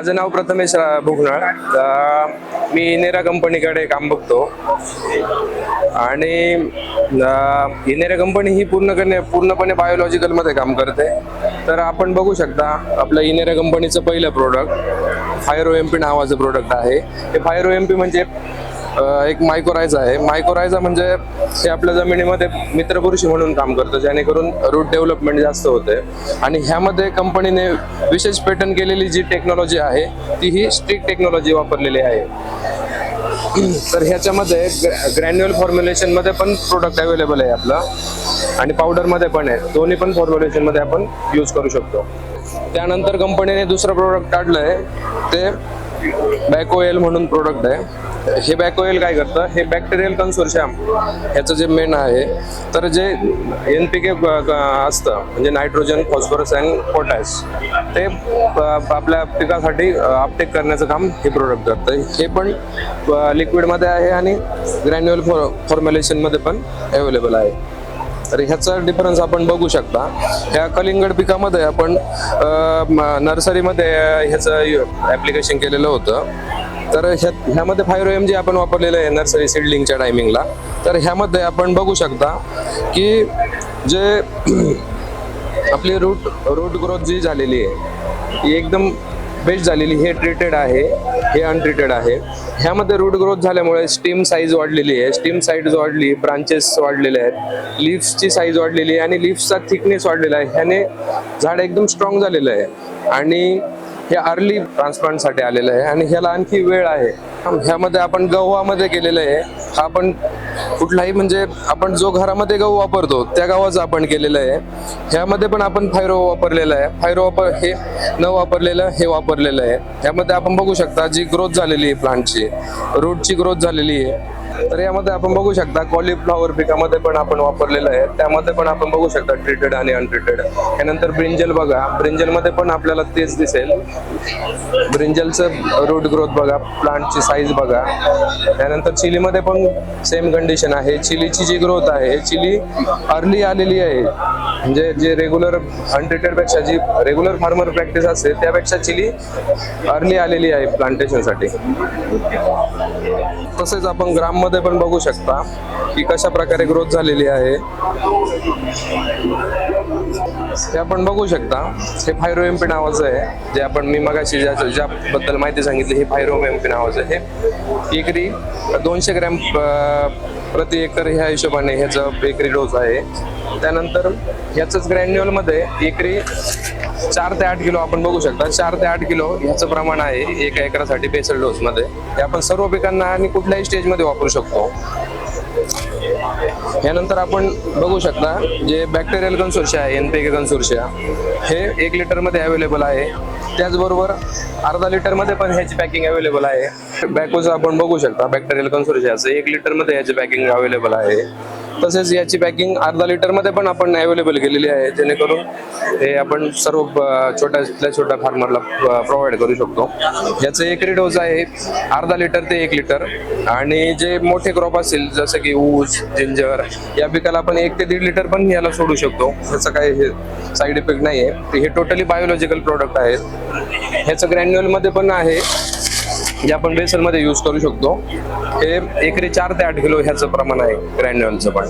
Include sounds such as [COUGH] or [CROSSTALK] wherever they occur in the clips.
माझं नाव प्रथमेश भुगनाळ. मी इनेरा कंपनीकडे काम बघतो. आणि इनेरा कंपनी ही पूर्णपणे पूर्णपणे बायोलॉजिकलमध्ये काम करते. तर आपण बघू शकता आपलं इनेरा कंपनीचं पहिलं प्रोडक्ट फायरो एम पी नावाचं प्रोडक्ट आहे. हे फायरो एम पी म्हणजे एक मायकोरायझा आहे. मायकोरायझा म्हणजे हे आपल्या जमिनीमध्ये मित्रपुरुषी म्हणून काम करतं जेणेकरून रूट डेव्हलपमेंट जास्त होते आणि ह्यामध्ये कंपनीने विशेष पेटर्न केलेली जी टेक्नॉलॉजी आहे ती ही स्ट्रिक टेक्नॉलॉजी वापरलेली आहे. तर ह्याच्यामध्ये ग्रॅन्युअल फॉर्म्युलेशनमध्ये पण प्रोडक्ट अवेलेबल आहे आपलं. आणि पावडरमध्ये पण आहे. दोन्ही पण फॉर्म्युलेशनमध्ये आपण यूज करू शकतो. त्यानंतर कंपनीने दुसरं प्रोडक्ट काढलंय. ते बॅकोएल म्हणून प्रोडक्ट आहे. हे बॅकोएल काय करतं? हे बॅक्टेरियल कन्सोर्शियम ह्याचं जे मेन आहे तर जे एन पी के असतं म्हणजे नायट्रोजन फॉस्फरस अँड पोटॅश ते प- आपल्या पिकासाठी अपटेक करण्याचं काम हे प्रोडक्ट करतं. हे पण लिक्विडमध्ये आहे आणि ग्रॅन्युअल फॉ फॉर्म्युलेशनमध्ये पण अवेलेबल आहे. तर ह्याचा डिफरन्स आपण बघू शकता. ह्या कलिंगड पिकामध्ये आपण नर्सरीमध्ये ह्याचं ॲप्लिकेशन केलेलं होतं. तर ह्या ह्यामध्ये फायरो एम जे आपण वापरलेलं आहे नर्सरी सिडलिंगच्या टायमिंगला तर ह्यामध्ये आपण बघू शकता की जे [CLEARS THROAT] आपली रूट रूट ग्रोथ जी झालेली आहे ती एकदम बेस्ट झालेली हे ट्रीटेड आहे हे अनट्रीटेड आहे. ह्यामध्ये रूट ग्रोथ झाल्यामुळे स्टीम साईज वाढलेली आहे. स्टीम साईज वाढली ब्रांचेस वाढलेले आहेत. लिफ्सची साईज वाढलेली आहे आणि लिफ्सचा थिकनेस वाढलेला आहे. ह्याने झाड एकदम स्ट्रॉंग झालेलं आहे. आणि हे अर्ली ट्रान्सप्लांटसाठी आलेलं आहे. आणि ह्याला आणखी वेळ आहे. ह्यामध्ये आपण गव्हामध्ये केलेलं आहे. आपण कुठलाही म्हणजे आपण जो घरामध्ये गहू वापरतो त्या गव्हाचं आपण केलेलं आहे. ह्यामध्ये पण आपण फायरो वापरलेलं आहे. फायरो वापर हे न वापरलेलं हे वापरलेलं आहे. ह्यामध्ये आपण बघू शकता जी ग्रोथ झालेली आहे प्लांटची रूटची ग्रोथ झालेली आहे. तर यामध्ये आपण बघू शकता कॉलीफ्लॉवर पिकामध्ये पण आपण वापरलेलं आहे. त्यामध्ये पण आपण बघू शकता ट्रीटेड आणि अनट्रीटेड यानंतर ब्रिंजल बघा. ब्रिंजलमध्ये पण आपल्याला तेच दिसेल. ब्रिंजलचं रूट ग्रोथ बघा. प्लांटची साईज बघा. त्यानंतर चिलीमध्ये पण सेम कंडिशन आहे. चिलीची जी ग्रोथ आहे चिली अर्ली आलेली आहे. म्हणजे जे रेग्युलर अनट्रीटेडपेक्षा जी रेग्युलर फार्मर प्रॅक्टिस असते त्यापेक्षा चिली अर्ली आलेली आहे प्लांटेशनसाठी तसेच आपण ग्राममध्ये पण बघू शकता की कशा प्रकारे ग्रोथ झालेली आहे. हे आपण बघू शकता. हे फायरो एम पी नावाचं आहे. जे आपण मी मगाशी ज्या ज्याबद्दल माहिती सांगितली हे फायरो एम पी नावाचं आहे. हे एकरी दोनशे ग्रॅम प्रति एकर ह्या हिशोबाने ह्याचं एकरी डोस आहे. त्यानंतर ह्याचंच ग्रॅन्युअलमध्ये एकरी चार ते आठ किलो आपण बघू शकता. चार ते आठ किलो ह्याचं प्रमाण आहे एका एकरासाठी बेसल डोस मध्ये हे आपण सर्व पिकांना आणि कुठल्याही स्टेजमध्ये वापरू शकतो. यानंतर आपण बघू शकता जे बॅक्टेरियल कन्सोर्शिया आहे एनपीके कन्सोर्शिया हे एक लिटरमध्ये अवेलेबल आहे. त्याचबरोबर अर्धा लिटरमध्ये पण ह्याची पॅकिंग अवेलेबल आहे. बॅकोचं आपण बघू शकता बॅक्टेरियल कन्सोर्शियाचं एक लिटरमध्ये ह्याची पॅकिंग अवेलेबल आहे. तसेच याची पॅकिंग अर्धा लिटरमध्ये पण आपण अवेलेबल केलेली आहे जेणेकरून हे आपण सर्व छोट्यातल्या छोट्या फार्मरला प्रोव्हाइड करू शकतो. याचं एकरी डोस आहे अर्धा लिटर ते एक लिटर आणि जे मोठे क्रॉप असतील जसं की ऊस जिंजर या पिकाला आपण एक ते दीड लिटर पण याला सोडू शकतो. याचं काही हे साईड इफेक्ट नाही आहे हे टोटली बायोलॉजिकल प्रोडक्ट आहेत. ह्याचं ग्रॅन्युअलमध्ये पण आहे. जे आपण बेसनमध्ये यूज करू शकतो हे एकरी चार ते आठ किलो ह्याचं प्रमाण आहे ग्रॅन्युअलचं पण.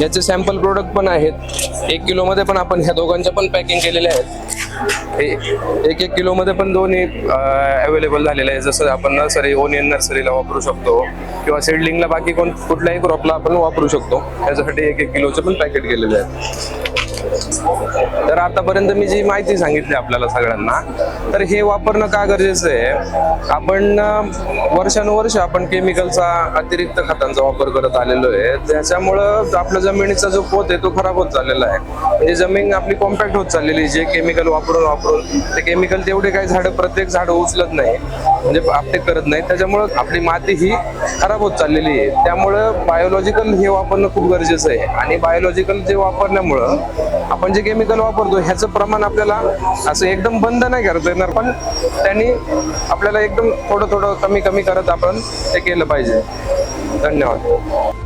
याचे सॅम्पल प्रोडक्ट पण आहेत. एक किलो मध्ये पण आपण ह्या दोघांच्या पण पॅकिंग केलेल्या आहेत. हे- एक एक किलो मध्ये पण दोन्ही अवेलेबल झालेले आहे जसं आपण नर्सरी ओनियन नर्सरीला वापरू शकतो किंवा सीडलिंगला बाकी कोण कुठल्याही क्रॉपला आपण वापरू शकतो. त्याच्यासाठी एक एक किलोचं पण पॅकेट केलेलं आहे तर आतापर्यंत मी जी माहिती सांगितली आपल्याला सगळ्यांना तर हे वापरणं का गरजेचं आहे? आपण वर्षानुवर्ष आपण केमिकलचा अतिरिक्त खतांचा वापर करत आलेलो आहे. त्याच्यामुळं आपल्या जमिनीचा जो पोत आहे तो खराब होत चाललेला आहे. म्हणजे जमीन आपली कॉम्पॅक्ट होत चाललेली आहे. जे केमिकल वापरून वापरून ते केमिकल तेवढे काही झाडं प्रत्येक झाड उचलत नाही. म्हणजे आपटे करत नाही. त्याच्यामुळं आपली माती ही खराब होत चाललेली आहे. त्यामुळं बायोलॉजिकल हे वापरणं खूप गरजेचं आहे. आणि बायोलॉजिकल जे वापरल्यामुळं आपण जे केमिकल वापरतो ह्याचं प्रमाण आपल्याला असं एकदम बंद नाही करता येणार पण त्यांनी आपल्याला एकदम थोडं थोडं कमी कमी करत आपण ते केलं पाहिजे. धन्यवाद.